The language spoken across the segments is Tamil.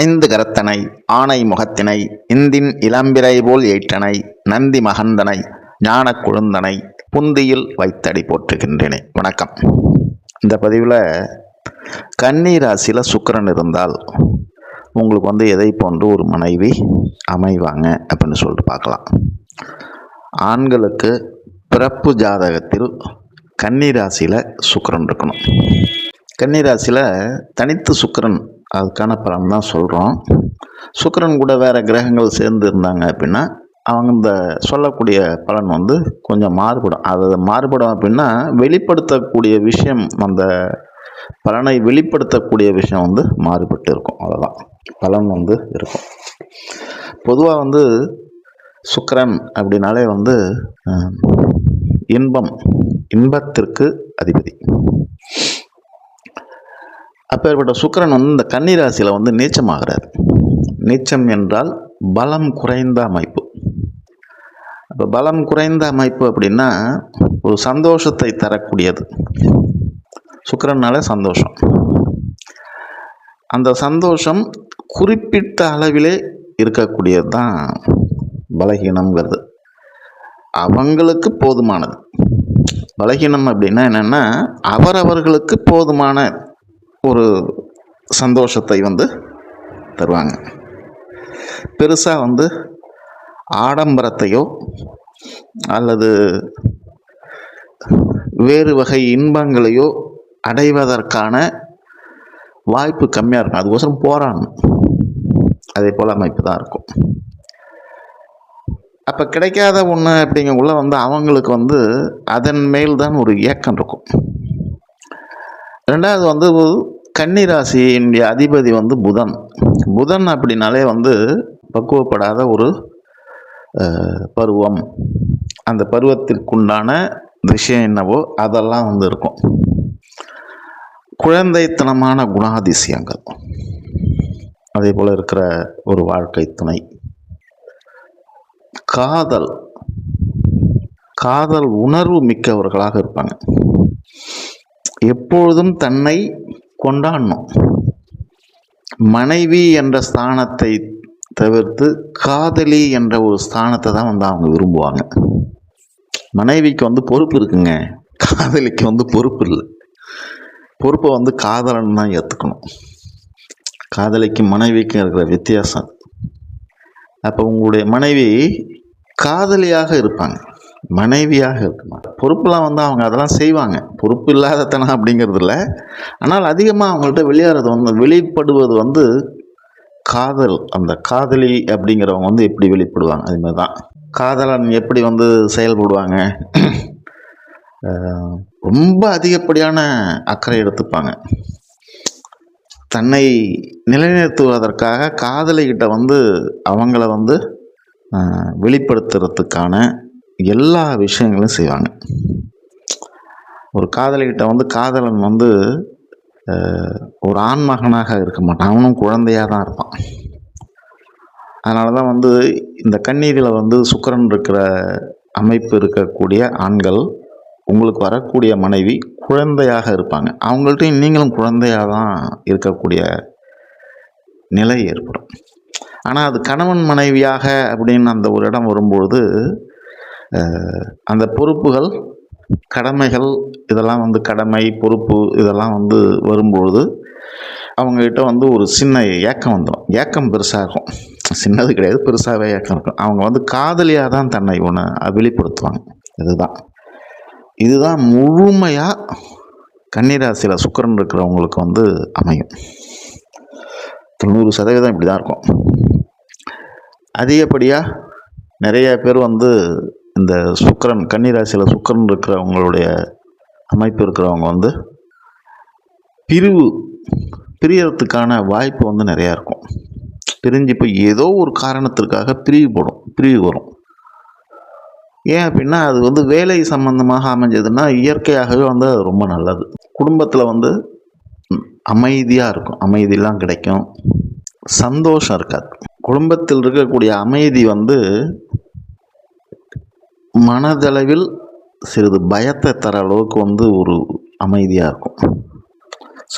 ஐந்து கரத்தனை ஆனை முகத்தினை இந்தின் இளம்பிரை போல் ஏற்றனை நந்தி மகந்தனை ஞான குழுந்தனை புந்தியில் வைத்தடி போற்றுகின்றேனே. வணக்கம். இந்த பதிவில் கன்னி ராசியில் சுக்கிரன் இருந்தால் உங்களுக்கு வந்து எதை போன்று ஒரு மனைவி அமைவாங்க அப்படின்னு சொல்லிட்டு பார்க்கலாம். ஆண்களுக்கு பிறப்பு ஜாதகத்தில் கன்னி ராசியில் இருக்கணும். கன்னி ராசியில் தனித்து சுக்கிரன் அதுக்கான பலன் தான் சொல்கிறோம் சுக்கிரன் கூட வேறு கிரகங்கள் சேர்ந்து இருந்தாங்க அப்படின்னா அவங்க இந்த சொல்லக்கூடிய பலன் வந்து கொஞ்சம் மாறுபடும். அது மாறுபடும் அப்படின்னா வெளிப்படுத்தக்கூடிய விஷயம் அந்த பலனை வெளிப்படுத்தக்கூடிய விஷயம் வந்து மாறுபட்டு இருக்கும். அவ்வளோதான் பலன் வந்து இருக்கும். பொதுவாக வந்து சுக்கரன் அப்படின்னாலே வந்து இன்பம் இன்பத்திற்கு அதிபதி. அப்பேற்பட்ட சுக்கிரன் வந்து இந்த கன்னிராசியில் வந்து நீச்சமாகிறார். நீச்சம் என்றால் பலம் குறைந்த அமைப்பு. அப்போ பலம் குறைந்த அமைப்பு அப்படின்னா ஒரு சந்தோஷத்தை தரக்கூடியது. சுக்கிரனாலே சந்தோஷம். அந்த சந்தோஷம் குறிப்பிட்ட அளவிலே இருக்கக்கூடியது தான் பலகீனம்ங்கிறது. அவங்களுக்கு போதுமானது. பலகீனம் அப்படின்னா என்னென்னா அவரவர்களுக்கு போதுமான ஒரு சந்தோஷத்தை வந்து தருவாங்க. பெருசாக வந்து ஆடம்பரத்தையோ அல்லது வேறு வகை இன்பங்களையோ அடைவதற்கான வாய்ப்பு கம்மியாக இருக்கும். அதுக்கோசரம் போராடணும். அதே போல் அமைப்பு தான் இருக்கும். அப்போ கிடைக்காத ஒன்று அப்படிங்கக்குள்ள வந்து அவங்களுக்கு வந்து அதன் மேல் தான் ஒரு ஏக்கம் இருக்கும். ரெண்டாவது வந்து கன்னிராசியினுடைய அதிபதி வந்து புதன். புதன் அப்படின்னாலே வந்து பக்குவப்படாத ஒரு பருவம். அந்த பருவத்திற்குண்டான விஷயம் என்னவோ அதெல்லாம் வந்து இருக்கும். குழந்தைத்தனமான குணாதிசயங்கள். அதே போல் இருக்கிற ஒரு வாழ்க்கை துணை. காதல். காதல் உணர்வு மிக்கவர்களாக இருப்பாங்க. எப்பொழுதும் தன்னை கொண்டாடணும். மனைவி என்ற ஸ்தானத்தை தவிர்த்து காதலி என்ற ஒரு ஸ்தானத்தை தான் வந்து அவங்க விரும்புவாங்க. மனைவிக்கு வந்து பொறுப்பு இருக்குங்க. காதலிக்கு வந்து பொறுப்பு இல்லை. பொறுப்பை வந்து காதலன் தான் ஏற்றுக்கணும் காதலிக்கும் மனைவிக்கும் இருக்கிற வித்தியாசம். அப்போ உங்களுடைய மனைவி காதலியாக இருப்பாங்க. மனைவியாக இருக்குமா? பொறுப்பெல்லாம் வந்து அவங்க அதெல்லாம் செய்வாங்க. பொறுப்பு இல்லாதத்தனம் அப்படிங்கிறது இல்லை. ஆனால் அதிகமாக அவங்கள்ட்ட வெளியேறது வந்து வெளிப்படுவது வந்து காதல். அந்த காதலி அப்படிங்கிறவங்க வந்து எப்படி வெளிப்படுவாங்க? அதுமாதிரி தான் காதலன் எப்படி வந்து செயல்படுவாங்க? ரொம்ப அதிகப்படியான அக்கறை எடுத்துப்பாங்க. தன்னை நிலைநிறுத்துவதற்காக காதலிகிட்ட வந்து அவங்கள வந்து வெளிப்படுத்துறதுக்கான எல்லா விஷயங்களும் செய்வாங்க. ஒரு காதலிகிட்ட வந்து காதலன் வந்து ஒரு ஆண்மகனாக இருக்க மாட்டான். அவனும் குழந்தையாக தான் இருப்பான். அதனால தான் வந்து இந்த கண்ணீரில் வந்து சுக்கரன் இருக்கிற அமைப்பு இருக்கக்கூடிய ஆண்கள் உங்களுக்கு வரக்கூடிய மனைவி குழந்தையாக இருப்பாங்க. அவங்கள்ட்டையும் நீங்களும் குழந்தையாக தான் இருக்கக்கூடிய நிலை ஏற்படும். ஆனால் அது கணவன் மனைவியாக அப்படின்னு அந்த ஒரு இடம் வரும்பொழுது அந்த பொறுப்புகள் கடமைகள் இதெல்லாம் வந்து கடமை பொறுப்பு இதெல்லாம் வந்து வரும்பொழுது அவங்கக்கிட்ட வந்து ஒரு சின்ன ஏக்கம் வந்துடும். ஏக்கம் பெருசாகும் சின்னது கிடையாது பெருசாகவே ஏக்கம் இருக்கும். அவங்க வந்து காதலியாக தான் தன்னை ஒன்று வெளிப்படுத்துவாங்க. இதுதான். இதுதான் முழுமையாக கன்னிராசியில் சுக்கிரன் இருக்கிறவங்களுக்கு வந்து அமையும். தொண்ணூறு சதவீதம் இப்படி தான் இருக்கும். அதிகப்படியாக நிறைய பேர் வந்து இந்த சுக்கரன் கன்னிராசியில் சுக்கிரன் இருக்கிறவங்களுடைய அமைப்பு இருக்கிறவங்க வந்து பிரிவு பிரியறதுக்கான வாய்ப்பு வந்து நிறையா இருக்கும். பிரிஞ்சு இப்போ ஏதோ ஒரு காரணத்திற்காக பிரிவு போடும் பிரிவு வரும். ஏன் அப்படின்னா அது வந்து வேலை சம்மந்தமாக அமைஞ்சதுன்னா இயற்கையாகவே வந்து அது ரொம்ப நல்லது. குடும்பத்தில் வந்து அமைதியாக இருக்கும். அமைதியெலாம் கிடைக்கும். சந்தோஷம் இருக்காது. குடும்பத்தில் இருக்கக்கூடிய அமைதி வந்து மனதளவில் சிறிது பயத்தை தர அளவுக்கு வந்து ஒரு அமைதியாக இருக்கும்.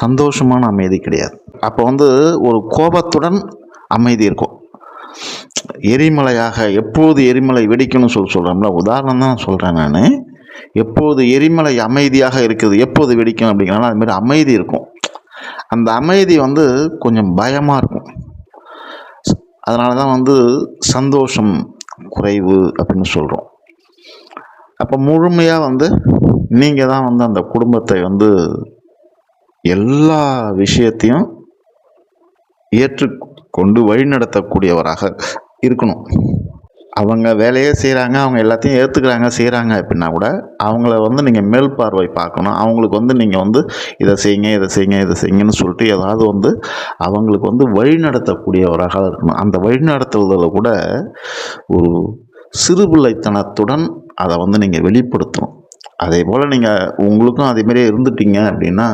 சந்தோஷமான அமைதி கிடையாது. அப்போ வந்து ஒரு கோபத்துடன் அமைதி இருக்கும். எரிமலையாக எப்போது எரிமலை வெடிக்கணும்னு சொல்லி சொல்கிறோம்ல உதாரணம் தான் சொல்கிறேன் நான். எப்போது எரிமலை அமைதியாக இருக்குது எப்போது வெடிக்கும் அப்படிங்கிறனால அதுமாரி அமைதி இருக்கும். அந்த அமைதி வந்து கொஞ்சம் பயமாக இருக்கும். அதனால தான் வந்து சந்தோஷம் குறைவு அப்படின்னு சொல்கிறோம் அப்போ முழுமையாக வந்து நீங்கள் தான் வந்து அந்த குடும்பத்தை வந்து எல்லா விஷயத்தையும் ஏற்றுக்கொண்டு வழிநடத்தக்கூடியவராக இருக்கணும். அவங்க வேலையே செய்கிறாங்க அவங்க எல்லாத்தையும் ஏற்றுக்கிறாங்க செய்கிறாங்க அப்படின்னா கூட அவங்கள வந்து நீங்கள் மேல் பார்வை பார்க்கணும். அவங்களுக்கு வந்து நீங்கள் வந்து இதை செய்யுங்க இதை செய்யுங்க இதை செய்யுங்கன்னு சொல்லிட்டு ஏதாவது வந்து அவங்களுக்கு வந்து வழிநடத்தக்கூடியவராக இருக்கணும். அந்த வழிநடத்துவதில் கூட ஒரு சிறுபிள்ளைத்தனத்துடன் அதை வந்து நீங்கள் வெளிப்படுத்தணும். அதே போல் நீங்கள் உங்களுக்கும் அதேமாரியே இருந்துட்டீங்க அப்படின்னா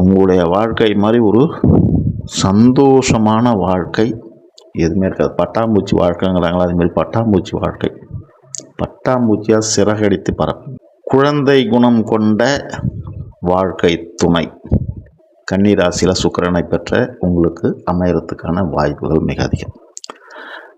உங்களுடைய வாழ்க்கை மாதிரி ஒரு சந்தோஷமான வாழ்க்கை எதுவுமே இருக்காது. பட்டாம்பூச்சி வாழ்க்கைங்கிறாங்களா அதுமாரி பட்டாம்பூச்சி வாழ்க்கை. பட்டாம்பூச்சியாக சிறகடித்து பறக்கும். குழந்தை குணம் கொண்ட வாழ்க்கை துணை. கன்னிராசியில் சுக்கிரனை பெற்ற உங்களுக்கு அமையறதுக்கான வாய்ப்புகள் மிக அதிகம்.